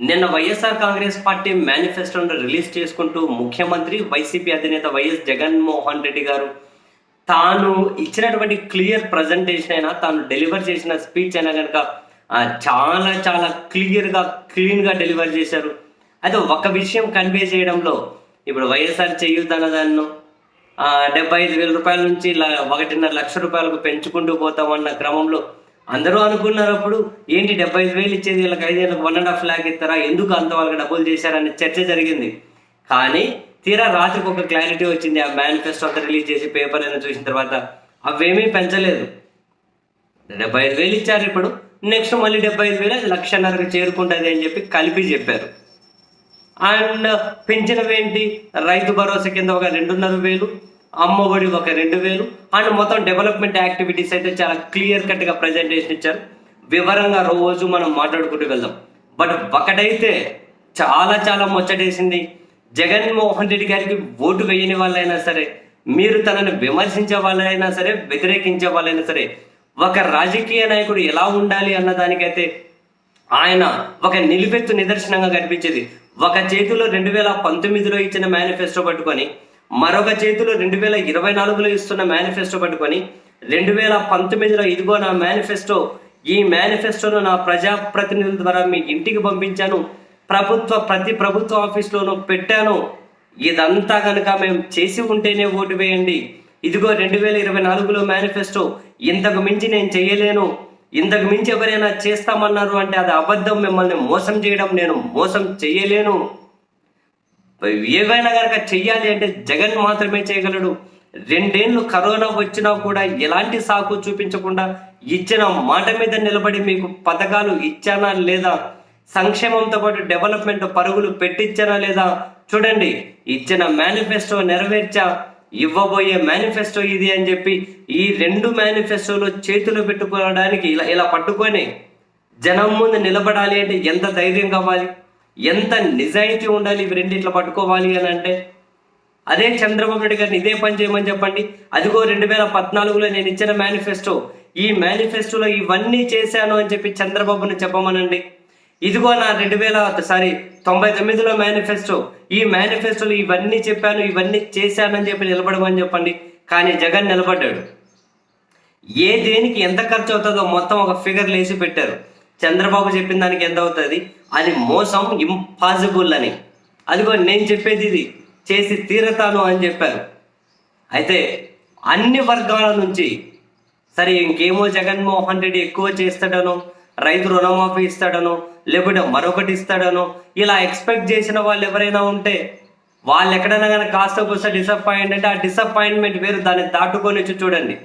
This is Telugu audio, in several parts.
నిన్న వైఎస్ఆర్ కాంగ్రెస్ పార్టీ మేనిఫెస్టోను రిలీజ్ చేసుకుంటూ ముఖ్యమంత్రి వైసీపీ అధినేత వైఎస్ జగన్మోహన్ రెడ్డి గారు తాను ఇచ్చినటువంటి క్లియర్ ప్రజెంటేషన్ అయినా తాను డెలివర్ చేసిన స్పీచ్ అయినా కనుక చాలా చాలా క్లియర్గా క్లీన్గా డెలివర్ చేశారు. అయితే ఒక విషయం కన్వే చేయడంలో ఇప్పుడు వైఎస్ఆర్ చేయొద్దన్న దాన్ని డెబ్బై ఐదు వేల రూపాయల నుంచి ఒకటిన్నర లక్ష రూపాయలకు పెంచుకుంటూ పోతామన్న క్రమంలో అందరూ అనుకున్నారు అప్పుడు ఏంటి డెబ్బై ఐదు వేలు ఇచ్చేది వీళ్ళకి ఐదేళ్ళకి వన్ అండ్ హాఫ్ ల్యాక్ ఇస్తారా? ఎందుకు అంత వాళ్ళకి డబ్బులు చేశారనే చర్చ జరిగింది. కానీ తీరా రాత్రికి ఒక క్లారిటీ వచ్చింది. ఆ మేనిఫెస్టో అంతా రిలీజ్ చేసి పేపర్ అయినా చూసిన తర్వాత అవేమీ పెంచలేదు. డెబ్బై ఐదు వేలు ఇచ్చారు ఇప్పుడు. నెక్స్ట్ మళ్ళీ డెబ్బై ఐదు వేలు లక్షన్నరకు చేరుకుంటుంది అని చెప్పి కలిపి చెప్పారు. అండ్ పెంచినవేంటి? రైతు భరోసా కింద ఒక రెండున్నర వేలు. అమ్మఒడి ఒక రెండు వేలు. అండ్ మొత్తం డెవలప్మెంట్ యాక్టివిటీస్ అయితే చాలా క్లియర్ కట్గా ప్రజెంటేషన్ ఇచ్చారు. వివరంగా రోజు మనం మాట్లాడుకుంటూ వెళ్దాం. బట్ ఒకటైతే చాలా చాలా ముచ్చటేసింది. జగన్మోహన్ రెడ్డి గారికి ఓటు వేయని వాళ్ళైనా సరే మీరు తనను విమర్శించే వాళ్ళైనా సరే వ్యతిరేకించే వాళ్ళైనా సరే ఒక రాజకీయ నాయకుడు ఎలా ఉండాలి అన్న దానికైతే ఆయన ఒక నిలువెత్తు నిదర్శనంగా కనిపించేది. ఒక చేతిలో రెండు వేల పంతొమ్మిదిలో ఇచ్చిన మేనిఫెస్టో పట్టుకొని మరొక చేతిలో రెండు వేల ఇరవై నాలుగులో ఇస్తున్న మేనిఫెస్టో పట్టుకొని రెండు వేల పంతొమ్మిదిలో ఇదిగో నా మేనిఫెస్టో ఈ మేనిఫెస్టోను నా ప్రజాప్రతినిధుల ద్వారా మీ ఇంటికి పంపించాను. ప్రభుత్వ ప్రతి ప్రభుత్వ ఆఫీస్లోనూ పెట్టాను. ఇదంతా కనుక మేము చేసి ఉంటేనే ఓటు వేయండి. ఇదిగో రెండు వేల ఇరవై నాలుగులో మేనిఫెస్టో ఇంతకు మించి నేను చేయలేను. ఇంతకు మించి ఎవరైనా చేస్తామన్నారు అంటే అది అబద్ధం. మిమ్మల్ని మోసం చేయడం నేను మోసం చేయలేను. ఏవైనా కనుక చెయ్యాలి అంటే జగన్ మాత్రమే చేయగలడు. రెండేళ్ళు కరోనా వచ్చినా కూడా ఎలాంటి సాకు చూపించకుండా ఇచ్చిన మాట మీద నిలబడి మీకు పథకాలు ఇచ్చానా లేదా? సంక్షేమంతో పాటు డెవలప్మెంట్ పరుగులు పెట్టించానా లేదా? చూడండి ఇచ్చిన మేనిఫెస్టో నెరవేర్చా ఇవ్వబోయే మేనిఫెస్టో ఇది అని చెప్పి ఈ రెండు మేనిఫెస్టోలు చేతులు పెట్టుకోవడానికి ఇలా ఇలా పట్టుకొని జనం ముందు నిలబడాలి అంటే ఎంత ధైర్యం కావాలి? ఎంత నిజాయితీ ఉండాలి ఇవి రెండిట్లా పట్టుకోవాలి అని అంటే? అదే చంద్రబాబు నాయుడు గారిని ఇదే పని చేయమని చెప్పండి. అదిగో రెండు వేల పద్నాలుగులో నేను ఇచ్చిన మేనిఫెస్టో. ఈ మేనిఫెస్టోలో ఇవన్నీ చేశాను అని చెప్పి చంద్రబాబును చెప్పమనండి. ఇదిగో నా రెండు వేల సారీ తొంభై తొమ్మిదిలో మేనిఫెస్టో. ఈ మేనిఫెస్టోలో ఇవన్నీ చెప్పాను ఇవన్నీ చేశానని చెప్పి నిలబడమని చెప్పండి. కానీ జగన్ నిలబడ్డాడు. ఏ దేనికి ఎంత ఖర్చు అవుతుందో మొత్తం ఒక ఫిగర్ లేచి పెట్టారు. చంద్రబాబు చెప్పిన దానికి ఎంత అవుతుంది? అది మోసం ఇంపాసిబుల్ అని. అదిగో నేను చెప్పేది ఇది. చేసి తీరతాను అని చెప్పారు. అయితే అన్ని వర్గాల నుంచి సరే ఇంకేమో జగన్మోహన్ రెడ్డి ఎక్కువ చేస్తాడనో రైతు రుణమాఫీ ఇస్తాడనో లేకుంటే మరొకటి ఇస్తాడనో ఇలా ఎక్స్పెక్ట్ చేసిన వాళ్ళు ఎవరైనా ఉంటే వాళ్ళు ఎక్కడైనా కానీ కాస్త కూస్త డిసప్పాయింట్ అంటే ఆ డిసప్పాయింట్మెంట్ వేరు. దాన్ని దాటుకొని వచ్చి చూడండి.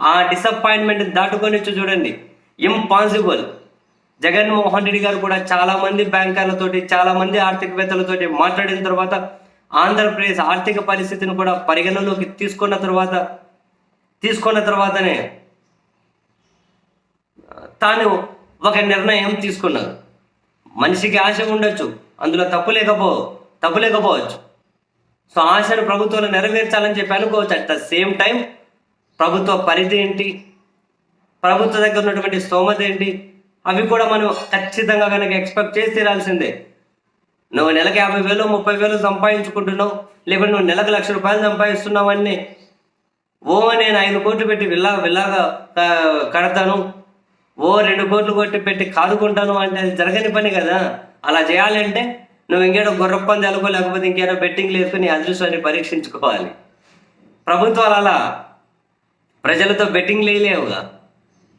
ఆ డిసప్పాయింట్మెంట్ దాటుకొని వచ్చి చూడండి. ఇంపాసిబుల్ జగన్మోహన్ రెడ్డి గారు కూడా చాలా మంది బ్యాంకర్లతోటి చాలా మంది ఆర్థికవేత్తలతోటి మాట్లాడిన తర్వాత ఆంధ్రప్రదేశ్ ఆర్థిక పరిస్థితిని కూడా పరిగణలోకి తీసుకున్న తర్వాత తీసుకున్న తర్వాతనే తాను ఒక నిర్ణయం తీసుకున్నారు మనిషికి ఆశ ఉండొచ్చు అందులో తప్పు లేకపో తప్పు లేకపోవచ్చు. సో ఆశను ప్రభుత్వాలు నెరవేర్చాలని చెప్పి అనుకోవచ్చు. అట్ ద సేమ్ టైం ప్రభుత్వ పరిధి ఏంటి? ప్రభుత్వ దగ్గర ఉన్నటువంటి స్తోమత ఏంటి? అవి కూడా మనం ఖచ్చితంగా కనుక ఎక్స్పెక్ట్ చేసి తీరాల్సిందే. నువ్వు నెలకు యాభై వేలు ముప్పై వేలు సంపాదించుకుంటున్నావు లేకుంటే నువ్వు నెలకు లక్ష రూపాయలు సంపాదిస్తున్నావు అన్నీ. ఓ నేను ఐదు కోట్లు పెట్టి విల్లా విల్లాగా కడతాను. ఓ రెండు కోట్లు కొట్టి పెట్టి కాదుకుంటాను అంటే అది జరగని పని కదా. అలా చేయాలంటే నువ్వు ఇంకేదో గుర్రప్పని తెలుకో లేకపోతే ఇంకేదో బెట్టింగ్లు వేసుకుని అదృష్టాన్ని పరీక్షించుకోవాలి. ప్రభుత్వాలు అలా. ప్రజలతో బెట్టింగ్ లేవుగా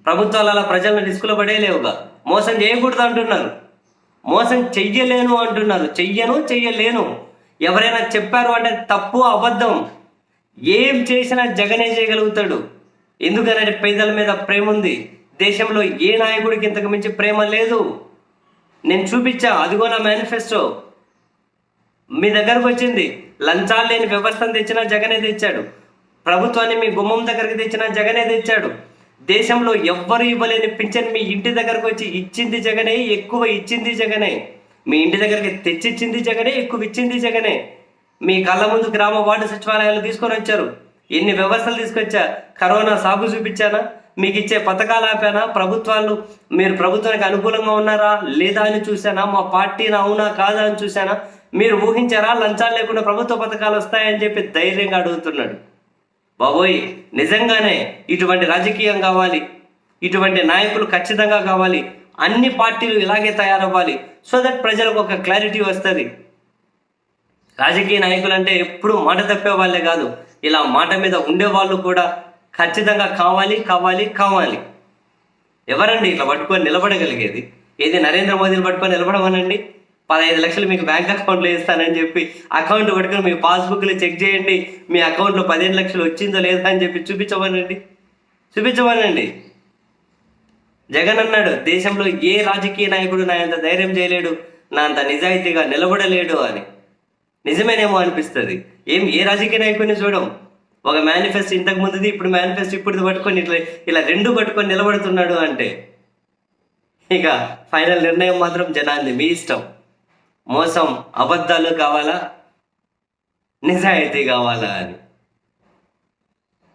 ప్రభుత్వాలు అలా ప్రజలను రిస్కులో పడేయలేవుగా మోసం చేయకూడదు అంటున్నారు. మోసం చెయ్యలేను అంటున్నారు. చెయ్యను చెయ్యలేను. ఎవరైనా చెప్పారు అంటే తప్పు అబద్ధం. ఏం చేసినా జగనే చేయగలుగుతాడు. ఎందుకనంటే పేదల మీద ప్రేమ ఉంది. దేశంలో ఏ నాయకుడికి ఇంతకు మించి ప్రేమ లేదు. నేను చూపించా అదిగో నా మేనిఫెస్టో మీ దగ్గరకు వచ్చింది. లంచాలు లేని వ్యవస్థను తెచ్చినా జగనే తెచ్చాడు. ప్రభుత్వాన్ని మీ గుమ్మం దగ్గరికి తెచ్చినా జగనే తెచ్చాడు. దేశంలో ఎవ్వరు ఇవ్వలేని పింఛన్ మీ ఇంటి దగ్గరకు వచ్చి ఇచ్చింది జగనే ఎక్కువ ఇచ్చింది జగనే. మీ ఇంటి దగ్గరికి తెచ్చిచ్చింది జగనే ఎక్కువ ఇచ్చింది జగనే. మీ కళ్ళ ముందు గ్రామ వార్డు సచివాలయాలు తీసుకొని వచ్చారు. ఎన్ని వ్యవస్థలు తీసుకొచ్చా? కరోనా సాగు చూపించానా? మీకు ఇచ్చే పథకాలు ఆపానా? ప్రభుత్వాలు మీరు ప్రభుత్వానికి అనుకూలంగా ఉన్నారా? లేదా అని చూశానా? మా పార్టీని అవునా కాదా అని చూశానా? మీరు ఊహించారా? లంచాలు లేకుండా ప్రభుత్వ పథకాలు వస్తాయని చెప్పి ధైర్యంగా అడుగుతున్నాడు. బాబోయ్ నిజంగానే ఇటువంటి రాజకీయం కావాలి. ఇటువంటి నాయకులు ఖచ్చితంగా కావాలి. అన్ని పార్టీలు ఇలాగే తయారవ్వాలి. సో దట్ ప్రజలకు ఒక క్లారిటీ వస్తుంది. రాజకీయ నాయకులు అంటే ఎప్పుడు మాట తప్పే వాళ్ళే కాదు. ఇలా మాట మీద ఉండే వాళ్ళు కూడా ఖచ్చితంగా కావాలి కావాలి కావాలి. ఎవరండి ఇట్లా పట్టుకొని నిలబడగలిగేది? ఏది నరేంద్ర మోదీని పట్టుకొని నిలబడమనండి? పదహైదు లక్షలు మీకు బ్యాంక్ అకౌంట్లో ఇస్తానని చెప్పి అకౌంట్ పట్టుకుని మీ పాస్బుక్లు చెక్ చేయండి. మీ అకౌంట్లో పదిహేను లక్షలు వచ్చిందో లేదా అని చెప్పి చూపించమనండి. చూపించమనండి. జగన్ అన్నాడు దేశంలో ఏ రాజకీయ నాయకుడు నా అంత ధైర్యం చేయలేడు నా అంత నిజాయితీగా నిలబడలేడు అని. నిజమేనేమో అనిపిస్తుంది. ఏం ఏ రాజకీయ నాయకుడిని చూడం? ఒక మేనిఫెస్టో ఇంతకు ముందుది ఇప్పుడు మేనిఫెస్టో ఇప్పుడు పట్టుకొని ఇట్లా ఇలా రెండు పట్టుకొని నిలబడుతున్నాడు అంటే. ఇక ఫైనల్ నిర్ణయం మాత్రం జనాన్ని మీ ఇష్టం. మోసం అబద్ధాలు కావాలా? నిజాయితీ కావాలా అని.